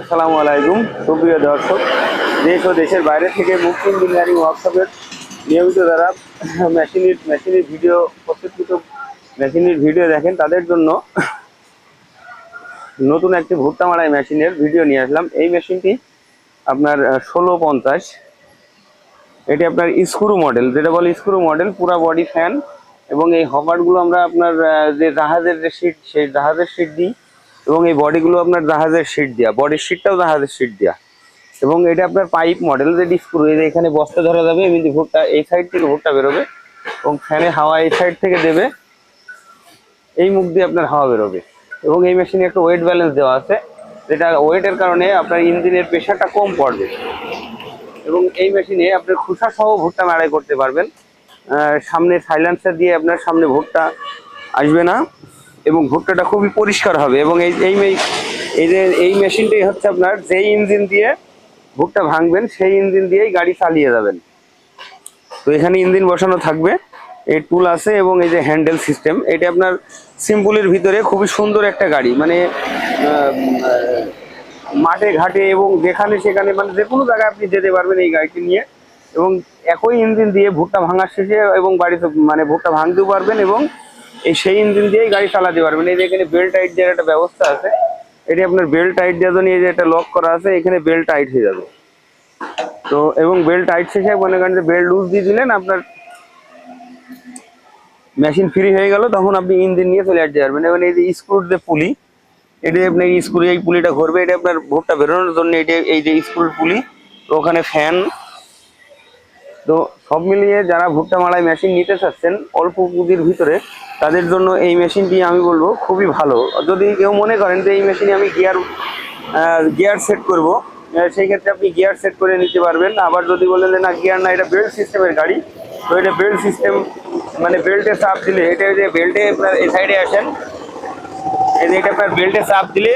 আসসালামু আলাইকুম। সুপ্রিয় দর্শক, দেশ ও দেশের বাইরে থেকে মুক্তি ইঞ্জিনিয়ারিং ওয়ার্কশপের নিয়মিত যারা মেশিনের মেশিনের ভিডিও প্রস্তুতকৃত মেশিনের ভিডিও দেখেন, তাদের জন্য নতুন একটি ভুট্টা মারাই মেশিনের ভিডিও নিয়ে আসলাম। এই মেশিনটি আপনার ষোলো পঞ্চাশ। এটি আপনার স্ক্রু মডেল। যেটা বলে স্ক্রু মডেল, পুরা বডি ফ্যান এবং এই হপারগুলো আমরা আপনার যে জাহাজের যে সিট সেই জাহাজের সিট দিই এবং এই বডিগুলো আপনার জাহাজের সিট দেওয়া বডির সিটটাও জাহাজের সিট দেওয়া এবং এটা আপনার পাইপ মডেল যে এই যে এখানে বস্তা ধরা যাবে, এমনি ভুট্টা, এই সাইড থেকে ভুট্টা বেরোবে এবং ফ্যানে হাওয়া এই সাইড থেকে দেবে। এই মুখ দিয়ে আপনার হাওয়া বেরোবে। এবং এই মেশিনে একটা ওয়েট ব্যালেন্স দেওয়া আছে, যেটা ওয়েটের কারণে আপনার ইঞ্জিনের প্রেশারটা কম পড়বে। এবং এই মেশিনে আপনার খুসা সহ ভুট্টা মাড়াই করতে পারবেন। সামনে সাইলেন্সার দিয়ে আপনার সামনে ভুট্টা আসবে না। এবং ভুট্টাটা খুবই পরিষ্কার হবে এবং এই এই এই যে, এই মেশিনটাই হচ্ছে আপনার যেই ইঞ্জিন দিয়ে ভুট্টা ভাঙবেন, সেই ইঞ্জিন দিয়েই গাড়ি চালিয়ে যাবেন। তো এখানে ইঞ্জিন বসানো থাকবে, এই টুল আছে এবং এই যে হ্যান্ডেল সিস্টেম, এটা আপনার সিম্পলের ভিতরে খুবই সুন্দর একটা গাড়ি মানে মাঠে, ঘাটে এবং যেখানে সেখানে মানে যে কোনো জায়গায় আপনি যেতে পারবেন এই গাড়িটি নিয়ে এবং একই ইঞ্জিন দিয়ে ভুট্টা ভাঙার শেষে এবং বাড়িতে মানে ভুট্টা ভাঙতেও পারবেন এবং এই সেই ইঞ্জিন দিয়েই গাড়ি চালাতে পারবেন। এই যে এখানে বেল্ট টাইট দেওয়ার একটা ব্যবস্থা আছে। এটি আপনার বেল্ট টাইট দেওয়ার জন্য এই যে একটা লক করা আছে, এখানে বেল্ট টাইট হয়ে যাবে। তো এবং বেল্ট টাইট শেষে মনে করেন যে বেল্ট লুজ দিয়ে দিলেন, আপনার মেশিন ফ্রি হয়ে গেল, তখন আপনি ইঞ্জিন নিয়ে চলে আসতে পারবেন। এবং এই যে স্ক্রুর যে পুলি এটা আপনার স্ক্রু এই পুলিটা ঘুরবে, এটা আপনার ভোটটা বেরোনোর জন্য এটা এই যে স্ক্রুর পুলি ওখানে ফ্যান তো সব মিলিয়ে যারা ভুট্টা মাড়াই মেশিন নিতে চাচ্ছেন, অল্প পুঁজির ভিতরে, তাদের জন্য এই মেশিনটি আমি বলব খুবই ভালো। যদি কেউ মনে করেন যে এই মেশিনে আমি গিয়ার গিয়ার সেট করব সেই ক্ষেত্রে আপনি গিয়ার সেট করে নিতে পারবেন। আবার যদি বলেন যে, না গিয়ার না, এটা বেল্ট সিস্টেমের গাড়ি। তো এটা বেল্ট সিস্টেম মানে বেল্টে চাপ দিলে, এটা যে বেল্টে আপনার এই সাইডে আসেন এটা আপনার বেল্টে চাপ দিলে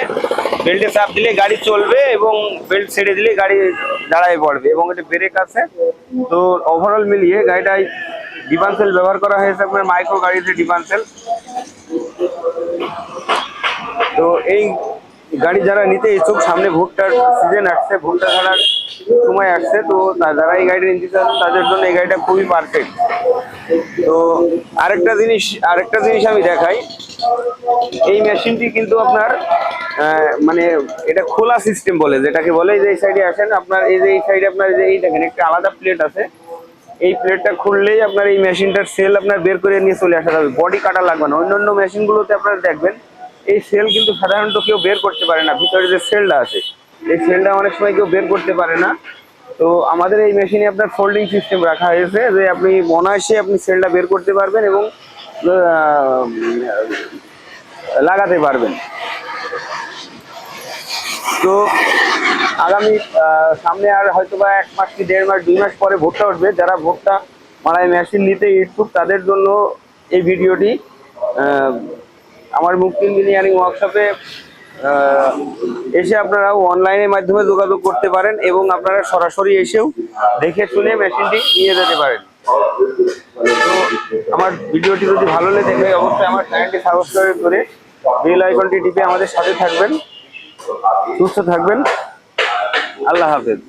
বেল্টে চাপ দিলে গাড়ি চলবে এবং বেল্ট ছেড়ে দিলে গাড়ি দাঁড়ায় পড়বে এবং এটা ব্রেক আছে। তো ওভারঅল মিলিয়ে গাড়িটায় ডিপানসেল ব্যবহার করা হয়েছে আপনার মাইক্রো গাড়িতে ডিপানসেল তো এই গাড়ি যারা নিতে ইচ্ছুক, সামনে ভুট্টার সিজন আসছে, ভুট্টা ছাড়ার সময় আসছে, তো যারা এই গাড়িটা নিতে চান, তাদের জন্য এই গাড়িটা খুবই পারফেক্ট তো আরেকটা জিনিস আরেকটা জিনিস আমি দেখাই। এই মেশিনটি কিন্তু আপনার মানে এটা খোলা সিস্টেম বলে, যেটাকে বলে যে এই সাইডে আসেন, আপনার এই যে এই সাইডে আপনার যে এই দেখেন, একটা আলাদা প্লেট আছে। এই প্লেটটা খুললেই আপনার এই মেশিনটার সেল আপনার বের করে নিয়ে চলে আসা যাবে। বডি কাটা লাগবে না। অন্যান্য মেশিনগুলোতে আপনারা দেখবেন, এই সেল কিন্তু সাধারণত কেউ বের করতে পারে না। ভিতরে যে সেলটা আছে, এই সেলটা অনেক সময় কেউ বের করতে পারে না। তো আমাদের এই মেশিনে আপনার ফোল্ডিং সিস্টেম রাখা হয়েছে, যে আপনি অনায়াসে আপনি সেলটা বের করতে পারবেন এবং লাগাতে পারবেন। তো আগামী সামনে আর হয়তো বা এক মাস কি দেড় মাস, দুই মাস পরে ভোটটা উঠবে। যারা ভোটটা মারাই মেশিন নিতে ইচ্ছুক, তাদের জন্য এই ভিডিওটি আমার মুক্তি ইঞ্জিনিয়ারিং ওয়ার্কশপে এসে আপনারা অনলাইনের মাধ্যমে যোগাযোগ করতে পারেন এবং আপনারা সরাসরি এসেও দেখে শুনে মেশিনটি নিয়ে যেতে পারেন। তো আমার ভিডিওটি যদি ভালো লেগে থাকে, অবশ্যই আমার চ্যানেলটি সাবস্ক্রাইব করে বেল আইকনটি টিপে আমাদের সাথে থাকবেন, সুস্থ থাকবেন। আল্লাহ হাফেজ।